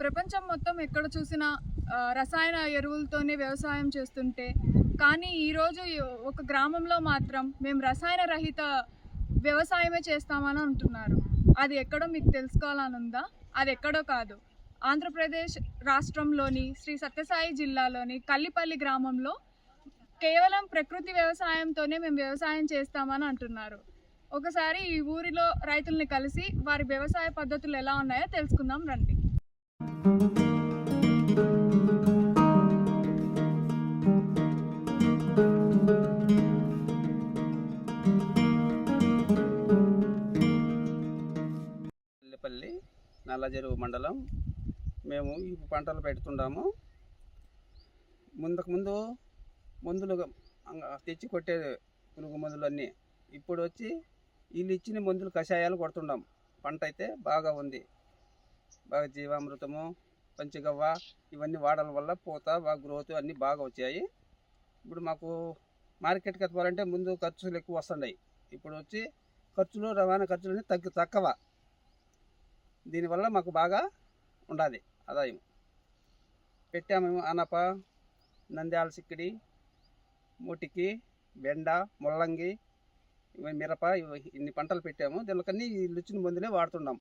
ప్రపంచం మొత్తం ఎక్కడ చూసినా రసాయన ఎరువులతోనే వ్యవసాయం చేస్తుంటే కానీ ఈరోజు ఒక గ్రామంలో మాత్రం మేము రసాయన రహిత వ్యవసాయమే చేస్తామని అంటున్నారు. అది ఎక్కడో మీకు తెలుసుకోవాలని ఉందా? అది ఎక్కడో కాదు. ఆంధ్రప్రదేశ్ రాష్ట్రంలోని శ్రీ సత్యసాయి జిల్లాలోని కల్లిపల్లి గ్రామంలో కేవలం ప్రకృతి వ్యవసాయంతోనే మేము వ్యవసాయం చేస్తామని అంటున్నారు. ఒకసారి ఈ ఊరిలో రైతుల్ని కలిసి వారి వ్యవసాయ పద్ధతులు ఎలా ఉన్నాయో తెలుసుకుందాం రండి. పల్లి నల్లజెరువు మండలం. మేము ఈ పంటలు పెడుతున్నాము ముందుకు ముందు మందులు అంగ- తెచ్చి కొట్టే పురుగు మందులు అన్నీ ఇప్పుడు వచ్చి వీళ్ళు ఇచ్చిన మందులు కషాయాలు కొడుతున్నాం పంట అయితే బాగా ఉంది. బాగా జీవామృతము పంచగవ్వ ఇవన్నీ వాడడం వల్ల పూత బాగా గ్రోత్ అన్నీ బాగా వచ్చాయి. ఇప్పుడు మాకు మార్కెట్కి ఎత్తుకోవాలంటే ముందు ఖర్చులు ఎక్కువ వస్తున్నాయి ఇప్పుడు వచ్చి ఖర్చులు రవాణా ఖర్చులు అన్నీ తగ్గు తక్కువ. దీనివల్ల మాకు బాగా ఉండాలి ఆదాయం. పెట్టాము అనప నంద్యాల సిక్కిడి ముటికి బెండ ముల్లంగి మిరప ఇన్ని పంటలు పెట్టాము. దీనికన్నీ ఈ లుచిన మందులే వాడుతున్నాం.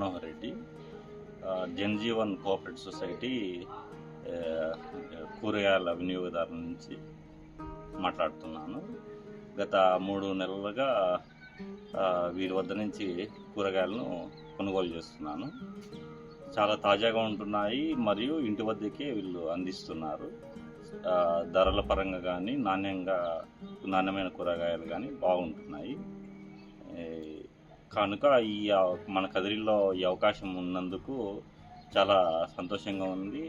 మనోహర్ రెడ్డి జనజీవన్ కోఆపరేటివ్ సొసైటీ కూరగాయల వినియోగదారుల నుంచి మాట్లాడుతున్నాను. గత మూడు నెలలుగా వీరి వద్ద నుంచి కూరగాయలను కొనుగోలు చేస్తున్నాను. చాలా తాజాగా ఉంటున్నాయి మరియు ఇంటి వద్దకే వీళ్ళు అందిస్తున్నారు. ధరల పరంగా కానీ నాణ్యంగా నాణ్యమైన కూరగాయలు కానీ బాగుంటున్నాయి. కనుక ఈ మన కదిరిలో ఈ అవకాశం ఉన్నందుకు చాలా సంతోషంగా ఉంది.